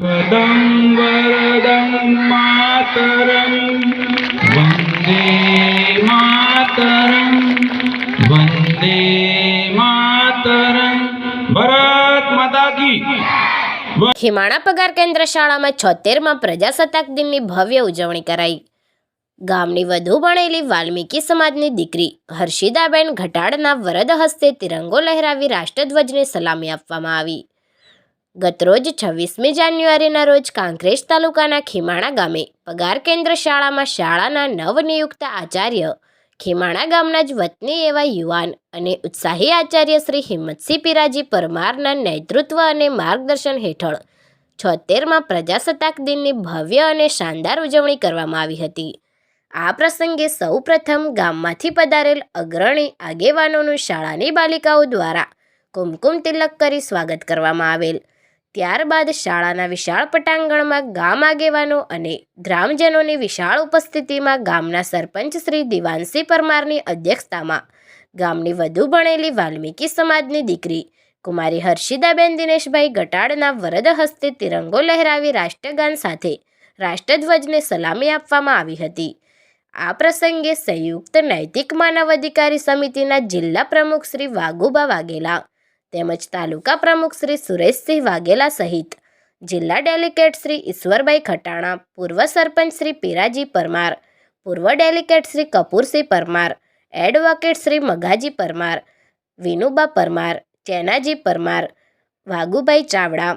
કદમ વરદં માતરં વંદે માતરં વંદે માતરં ભરત માતા કી પગાર કેન્દ્ર શાળામાં છોતેરમાં પ્રજાસત્તાક દિનની ભવ્ય ઉજવણી કરાઈ. ગામની વધુ ભણેલી વાલ્મીકી સમાજની દીકરી હર્ષિદાબેન ઘટાડના વરદ હસ્તે તિરંગો લહેરાવી રાષ્ટ્રધ્વજને સલામી આપવામાં આવી. ગતરોજ છવ્વીસમી જાન્યુઆરીના રોજ કાંકરેજ તાલુકાના ખીમાણા ગામે પગાર કેન્દ્ર શાળામાં શાળાના નવનિયુક્ત આચાર્ય ખીમાણા ગામના જ વતની એવા યુવાન અને ઉત્સાહી આચાર્ય શ્રી હિંમતસિંહ પિરાજી પરમારના નેતૃત્વ અને માર્ગદર્શન હેઠળ છોતેરમાં પ્રજાસત્તાક દિનની ભવ્ય અને શાનદાર ઉજવણી કરવામાં આવી હતી. આ પ્રસંગે સૌ પ્રથમ ગામમાંથી પધારેલ અગ્રણી આગેવાનોનું શાળાની બાલિકાઓ દ્વારા કુમકુમ તિલક કરી સ્વાગત કરવામાં આવેલ. ત્યારબાદ શાળાના વિશાળ પટાંગણમાં ગામ આગેવાનો અને ગ્રામજનોની વિશાળ ઉપસ્થિતિમાં ગામના સરપંચ શ્રી દિવાનસિંહ પરમારની અધ્યક્ષતામાં ગામની વધુ ભણેલી વાલ્મીકી સમાજની દીકરી કુમારી હર્ષિદાબેન દિનેશભાઈ ગટાડના વરદ હસ્તે તિરંગો લહેરાવી રાષ્ટ્રગાન સાથે રાષ્ટ્રધ્વજને સલામી આપવામાં આવી હતી. આ પ્રસંગે સંયુક્ત નૈતિક માનવ અધિકારી સમિતિના જિલ્લા પ્રમુખ શ્રી વાઘુબા વાઘેલા તેમજ તાલુકા પ્રમુખ શ્રી સુરેશસિંહ વાઘેલા સહિત જિલ્લા ડેલિકેટ શ્રી ઈશ્વરભાઈ ખટાણા, પૂર્વ સરપંચ શ્રી પીરાજી પરમાર, પૂર્વ ડેલિકેટ શ્રી કપૂરસિંહ પરમાર, એડવોકેટ શ્રી મગાજી પરમાર, વિનુબા પરમાર, ચેનાજી પરમાર, વાઘુભાઈ ચાવડા,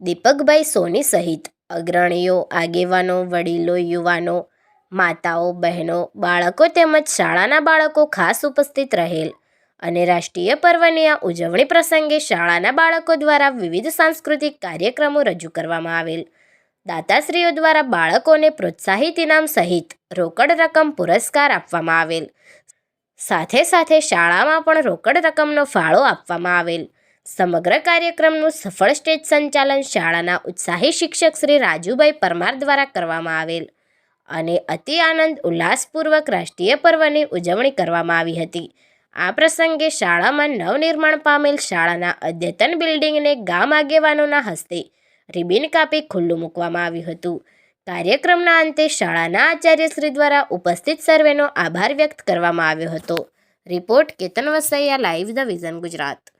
દીપકભાઈ સોની સહિત અગ્રણીઓ, આગેવાનો, વડીલો, યુવાનો, માતાઓ, બહેનો, બાળકો તેમજ શાળાના બાળકો ખાસ ઉપસ્થિત રહેલ. અને રાષ્ટ્રીય પર્વની આ ઉજવણી પ્રસંગે શાળાના બાળકો દ્વારા વિવિધ સાંસ્કૃતિક કાર્યક્રમો રજૂ કરવામાં આવેલ. દાતાશ્રીઓ દ્વારા બાળકોને પ્રોત્સાહિત ઇનામ સહિત રોકડ રકમ પુરસ્કાર આપવામાં આવેલ. સાથે સાથે શાળામાં પણ રોકડ રકમનો ફાળો આપવામાં આવેલ. સમગ્ર કાર્યક્રમનું સફળ સ્ટેજ સંચાલન શાળાના ઉત્સાહી શિક્ષક શ્રી રાજુભાઈ પરમાર દ્વારા કરવામાં આવેલ. અને અતિ આનંદ ઉલ્લાસપૂર્વક રાષ્ટ્રીય પર્વની ઉજવણી કરવામાં આવી હતી. આ પ્રસંગે શાળામાં નવનિર્માણ પામેલ શાળાના અદ્યતન બિલ્ડિંગને ગામ આગેવાનોના હસ્તે રિબિન કાપી ખુલ્લું મૂકવામાં આવ્યું હતું. કાર્યક્રમના અંતે શાળાના આચાર્યશ્રી દ્વારા ઉપસ્થિત સર્વેનો આભાર વ્યક્ત કરવામાં આવ્યો હતો. Report Ketan Vasaiya live the vision Gujarat.